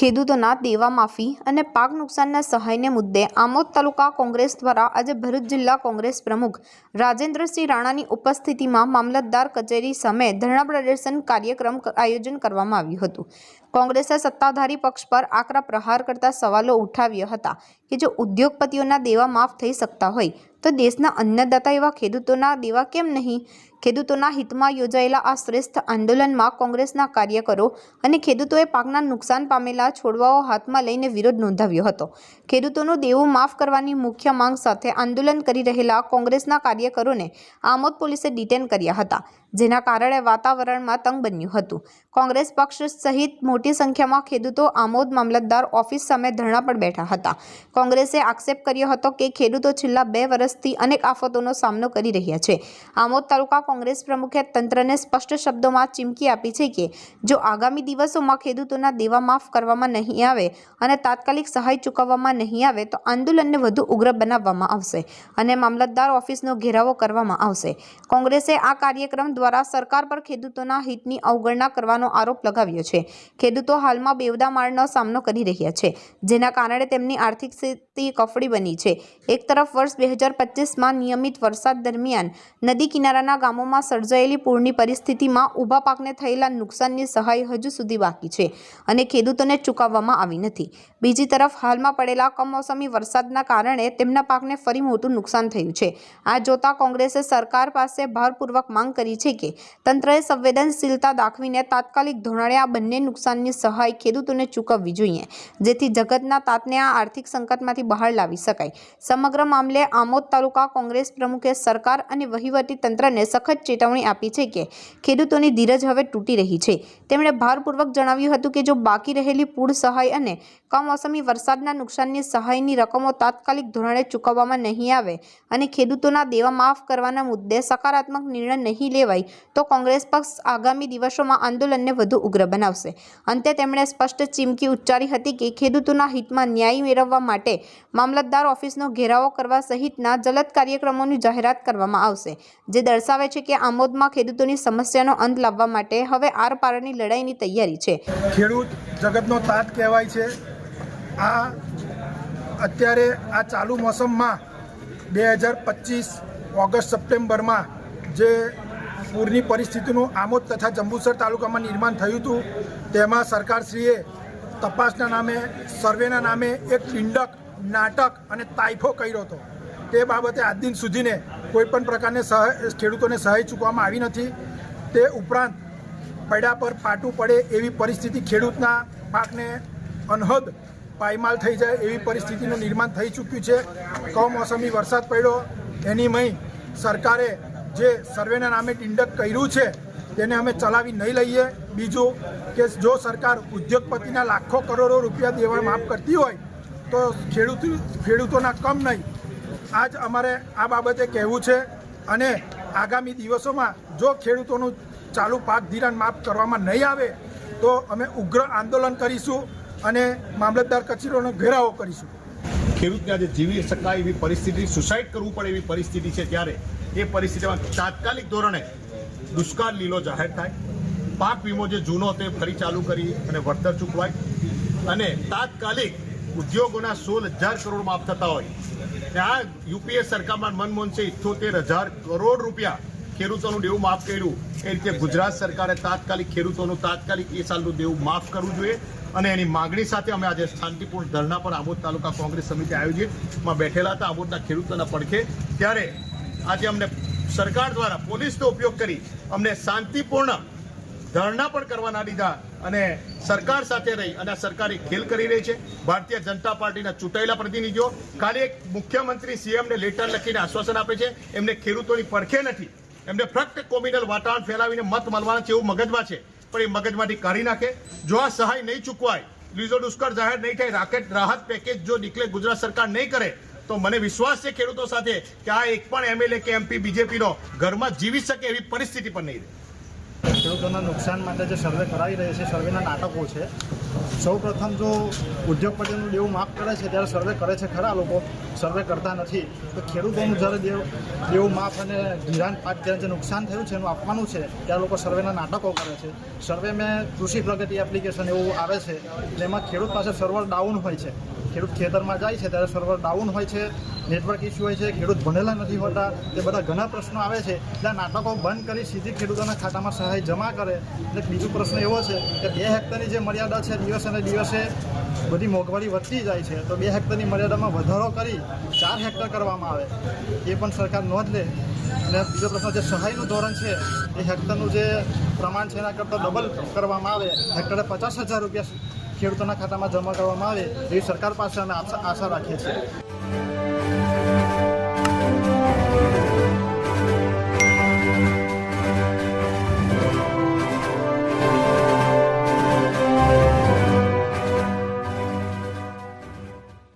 ખેડૂતોના દેવા માફી અને પાક નુકસાનના સહાયને મુદ્દે આમોદ તાલુકા કોંગ્રેસ દ્વારા આજે ભરૂચ જિલ્લા કોંગ્રેસ પ્રમુખ રાજેન્દ્રસિંહ રાણાની ઉપસ્થિતિમાં મામલતદાર કચેરી સામે ધરણા પ્રદર્શન કાર્યક્રમ આયોજન કરવામાં આવ્યું હતું. કોંગ્રેસે સત્તાધારી પક્ષ પર આકરા પ્રહાર કરતા સવાલો ઉઠાવ્યા હતા કે જો ઉદ્યોગપતિઓના દેવા માફ થઈ શકતા હોય તો દેશના અન્નદાતા એવા ખેડૂતોના દેવા કેમ નહીં? ખેડૂતોના હિતમાં યોજાયેલા આ શ્રેષ્ઠ આંદોલનમાં કોંગ્રેસના કાર્યકરો અને ખેડૂતોએ પાકના નુકસાન પામેલા છોડવાઓ હાથમાં લઈને વિરોધ નોંધાવ્યો હતો. ખેડૂતોનું દેવું માફ કરવાની મુખ્ય માંગ સાથે આંદોલન કરી રહેલા કોંગ્રેસના કાર્યકરોને આમોદ પોલીસે ડિટેન કર્યા હતા. જેના કારણે વાતાવરણમાં તંગ બન્યું હતું. કોંગ્રેસ પક્ષ સહિત મોટી સંખ્યામાં ખેડૂતો આમોદ મામલતદાર ઓફિસ સામે ધરણા પર બેઠા હતા. કોંગ્રેસે આક્ષેપ કર્યો હતો કે ખેડૂતો છેલ્લા બે વર્ષથી અનેક આફતોનો સામનો કરી રહ્યા છે. આમોદ તાલુકા કોંગ્રેસ પ્રમુખે તંત્રને સ્પષ્ટ શબ્દોમાં ચીમકી આપી છે કે, જો આગામી દિવસોમાં ખેડૂતોના દેવા માફ કરવામાં નહીં આવે અને તાત્કાલિક સહાય ચૂકવવામાં નહીં આવે, તો આંદોલનને વધુ ઉગ્ર બનાવવામાં આવશે અને મામલતદાર ઓફિસનો ઘેરાવો કરવામાં આવશે. કોંગ્રેસે આ કાર્યક્રમ દ્વારા સરકાર પર ખેડૂતોના હિતની અવગણના કરવાનો આરોપ લગાવ્યો છે. ખેડૂતો હાલમાં બેવડા માળનો સામનો કરી રહ્યા છે, જેના કારણે તેમની આર્થિક સ્થિતિ કફડી બની છે. એક તરફ વર્ષ બે હજાર પચીસમાં નિયમિત વરસાદ દરમિયાન નદી કિનારાના ગામોમાં સર્જાયેલી પૂરની પરિસ્થિતિમાં ઊભા પાકને થયેલા નુકસાનની સહાય હજુ સુધી બાકી છે અને ખેડૂતોને ચૂકવવામાં આવી નથી. બીજી તરફ હાલમાં પડેલા કમોસમી વરસાદના કારણે તેમના પાકને ફરી મોટું નુકસાન થયું છે. આ જોતા કોંગ્રેસે સરકાર પાસે ભારપૂર્વક માંગ કરી છે કે તંત્રએ સંવેદનશીલતા દાખવીને તાત્કાલિક ધોરણે આ બંને નુકસાનની સહાય ખેડૂતોને ચૂકવવી જોઈએ, જેથી જગતના તાતને આ આર્થિક સંકટમાંથી બહાર લાવી શકાય. સમગ્ર મામલે આમોદ તાલુકા કોંગ્રેસ પ્રમુખે સરકાર અને વહીવટી તંત્રને સખત ચેતવણી આપી છે કે ખેડૂતોની ધીરજ હવે તૂટી રહી છે. તેમણે ભારપૂર્વક જણાવ્યું હતું કે જો બાકી રહેલી પૂર સહાય અને કમોસમી વરસાદના નુકસાનની સહાયની રકમો તાત્કાલિક ધોરણે ચૂકવવામાં નહીં આવે અને ખેડૂતોના દેવા માફ કરવાના મુદ્દે સકારાત્મક નિર્ણય નહીં લેવાય તો કોંગ્રેસ પક્ષ આગામી દિવસોમાં આંદોલનને વધુ ઉગ્ર બનાવશે. અંતે તેમણે સ્પષ્ટ ચીમકી ઉચ્ચારી હતી કે ખેડૂતોના હિતમાં ન્યાય મેળવવા માટે મામલતદાર ઓફિસનો ઘેરાવો કરવા સહિતના જલદ કાર્યક્રમોની જાહેરાત કરવામાં આવશે, જે દર્શાવે છે કે આમોદમાં ખેડૂતોની સમસ્યાનો અંત લાવવા માટે હવે આર પારની લડાઈની તૈયારી છે. ખેડૂત જગતનો તાત કહેવાય છે. આ અત્યારે આ ચાલુ મોસમમાં બે હજાર પચીસ ઓગસ્ટ સપ્ટેમ્બરમાં જે પૂરની પરિસ્થિતિનું આમોદ તથા જંબુસર તાલુકામાં નિર્માણ થયું હતું. તેમાં સરકારશ્રીએ તપાસના નામે, સર્વેના નામે એક ઠીંડક નાટક અને તાઇફો કર્યો હતો. તે બાબતે આજ દિન સુધીને કોઈપણ પ્રકારને સહાય ખેડૂતોને સહાય ચૂકવામાં આવી નથી. તે ઉપરાંત પડ્યા પર પાટું પડે એવી પરિસ્થિતિ ખેડૂતના પાકને અનહદ પાયમાલ થઈ જાય એવી પરિસ્થિતિનું નિર્માણ થઈ ચૂક્યું છે. કમોસમી વરસાદ પડ્યો. એની મય સરકારે જે સર્વેના નામે ટિંડક કર્યું છે, તેને અમે ચલાવી નહીં લઈએ. બીજું કે જો સરકાર ઉદ્યોગપતિના લાખો કરોડો રૂપિયા દેવા માફ કરતી હોય, તો ખેડૂત ખેડૂતોના કમ નહીં. આજ અમારે આ બાબતે કહેવું છે અને આગામી દિવસોમાં જો ખેડૂતોનું ચાલુ પાક ધિરાણ માફ કરવામાં નહીં આવે, તો અમે ઉગ્ર આંદોલન કરીશું અને મામલતદાર કચેરીઓનો ઘેરાવો કરીશું. ખેડૂતને આજે જીવી શકાય એવી પરિસ્થિતિ સુસાઇડ કરવું પડે એવી પરિસ્થિતિ છે ત્યારે એ પરિસ્થિતિમાં તાત્કાલિક ધોરણે દુષ્કાળ લીલો જાહેર થાય. પાક વીમો જે જૂનો તે ફરી ચાલુ કરી અને વળતર ચૂકવાય. અને તાત્કાલિક ઉદ્યોગોના સોળ હજાર કરોડ માફ થતા હોય. ત્યાં યુપીએ સરકારમાં મનમોહન છે ઇઠ્ઠોતેર હજાર કરોડ રૂપિયા ખેડૂતોનું દેવું માફ કર્યું. એ રીતે ગુજરાત સરકારે તાત્કાલિક ખેડૂતોનું તાત્કાલિક એ સાલનું દેવું માફ કરવું જોઈએ. અને એની માગણી સાથે અમે આજે શાંતિપૂર્ણ ધરણા પર આબોદ તાલુકા કોંગ્રેસ સમિતિ આયોજિતમાં બેઠેલા હતા આબોદના ખેડૂતોના પડખે. ત્યારે આજે અમને સરકાર દ્વારા પોલીસનો ઉપયોગ કરી અમને શાંતિપૂર્ણ ધરણા પણ કરવાના દીધા અને સરકાર સાથે રહી અને સરકાર ખેલ કરી રહી છે. ભારતીય જનતા પાર્ટીના ચૂંટાયેલા પ્રતિનિધિઓ, ખાલી એક મુખ્યમંત્રી સીએમને લેટર લખીને આશ્વાસન આપે છે. એમને ખેડૂતોની પડખે નથી. એમને ફક્ત કોમ્યુનલ વાતાવરણ ફેલાવીને મત મળવાના છે એવું મગજમાં છે. પણ એ મગજમાંથી કાઢી નાખે. જો આ સહાય નહીં ચૂકવાય, લીઝો દુષ્કર જાહેર નહીં થાય, રાકેટ, રાહત પેકેજ જો ડિક્લેર ગુજરાત સરકાર નહીં કરે, તો મને વિશ્વાસ છે ખેડૂતો સાથે કે આ એક પણ એમએલએ કે એમપી, બીજેપીનો ઘરમાં જીવી શકે એવી પરિસ્થિતિ પણ નહીં રહે. ખેડૂતોના નુકસાન માટે જે સર્વે કરાવી રહ્યા છે, સર્વેના નાટકો છે. સૌ પ્રથમ જો ઉદ્યોગપતિનું દેવું માફ કરે છે, ત્યારે સર્વે કરે છે ખરા લોકો. સર્વે કરતા નથી. તો ખેડૂતોનું જ્યારે દેવ, દેવું માફ અને ધિરાણ પાક જ્યારે જે નુકસાન થયું છે, એનું આપવાનું છે, ત્યારે લોકો સર્વેના નાટકો કરે છે. સર્વે મેં કૃષિ પ્રગતિ એપ્લિકેશન એવું આવે છે, જેમાં ખેડૂત પાસે સર્વર ડાઉન હોય છે. ખેડૂત ખેતરમાં જાય છે, ત્યારે સર્વર ડાઉન હોય છે. નેટવર્ક ઇસ્યુ હોય છે, ખેડૂત ભણેલા નથી હોતા, તે બધા ઘણા પ્રશ્નો આવે છે. એટલે નાટકો બંધ કરી સીધી ખેડૂતોના ખાતામાં સહાય જમા કરે. એટલે બીજો પ્રશ્ન એવો છે કે બે હેક્ટરની જે મર્યાદા છે દિવસે ને દિવસે બધી મોંઘવારી વધતી જાય છે, તો બે હેક્ટરની મર્યાદામાં વધારો કરી ચાર હેક્ટર કરવામાં આવે. એ પણ સરકાર નોંધ લે. અને બીજો પ્રશ્ન જે સહાયનું ધોરણ છે, એ હેક્ટરનું જે પ્રમાણ છે, એના કરતાં ડબલ કરવામાં આવે. હેક્ટરે પચાસ હજાર રૂપિયા ખેડૂતોના ખાતામાં જમા કરવામાં આવે, એવી સરકાર પાસે અમે આશા રાખીએ છીએ.